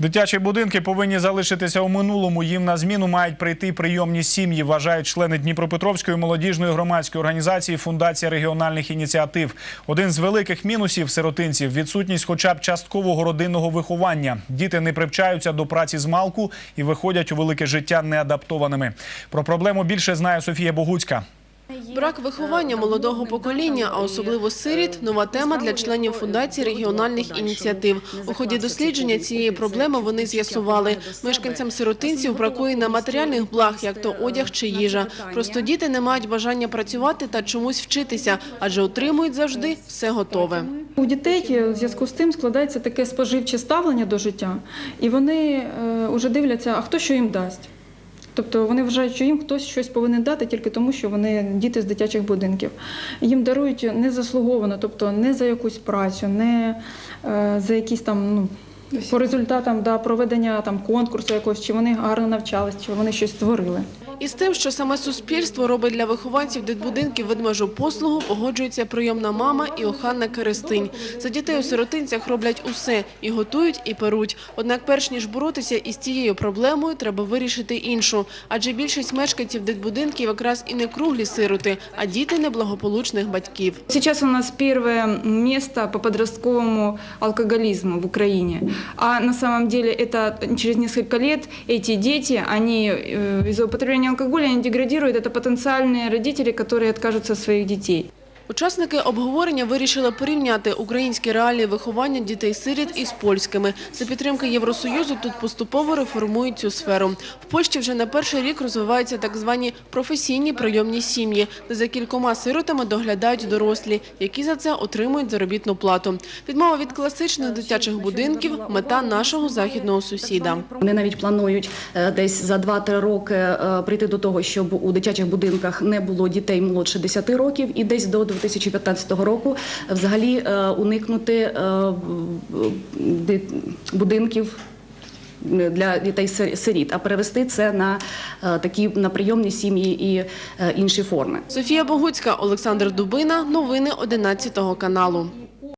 Дитячі будинки повинні залишитися у минулому. Їм на зміну мають прийти прийомні сім'ї, вважають члени Дніпропетровської молодіжної громадської організації Фундація регіональних ініціатив. Один з великих мінусів сиротинців відсутність хоча б часткового родинного виховання. Діти не привчаються до праці з малку і виходять у велике життя неадаптованими. Про проблему більше знає Софія Богуцька. Брак виховання молодого покоління, а особливо сиріт – нова тема для членів Фундації регіональних ініціатив. У ході дослідження цієї проблеми вони з'ясували. Мешканцям сиротинців бракує на матеріальних благ, як то одяг чи їжа. Просто діти не мають бажання працювати та чомусь вчитися, адже отримують завжди все готове. У дітей в зв'язку з тим складається таке споживче ставлення до життя, і вони вже дивляться, а хто що їм дасть. Тобто вони вважають, що їм хтось щось повинен дати тільки тому, що вони діти з дитячих будинків. Їм дарують незаслуговано, тобто не за якусь працю, не е, за якісь там ну. По результатам да, проведення там конкурсу якогось, чи вони гарно навчались, чи вони щось створили. І з тим, що саме суспільство робить для вихованців дитбудинків ведмежу послугу, погоджується прийомна мама і Оханна Керестинь. За дітей у сиротинцях роблять усе – і готують, і перуть. Однак перш ніж боротися із цією проблемою, треба вирішити іншу. Адже більшість мешканців дитбудинків якраз і не круглі сироти, а діти неблагополучних батьків. Сейчас у нас первое место по подростковому алкоголизму в Украине. А на самом деле это через несколько лет эти дети, они э, из-за употребления алкоголя, они деградируют. Это потенциальные родители, которые откажутся от своих детей. Учасники обговорення вирішили порівняти українські реалії виховання дітей-сиріт із польськими. За підтримки Євросоюзу тут поступово реформують цю сферу. В Польщі вже на перший рік розвиваються так звані професійні прийомні сім'ї, де за кількома сиротами доглядають дорослі, які за це отримують заробітну плату. Відмова від класичних дитячих будинків – мета нашого західного сусіда. Вони навіть планують е, десь за 2-3 роки е, прийти до того, щоб у дитячих будинках не було дітей молодше 10 років, і десь до 2015 року взагалі е, уникнути е, будинків. Для дітей сиріт, а перевести це на е, такі на прийомні сім'ї і е, інші форми. Софія Богуцька, Олександр Дубина. Новини 11 каналу.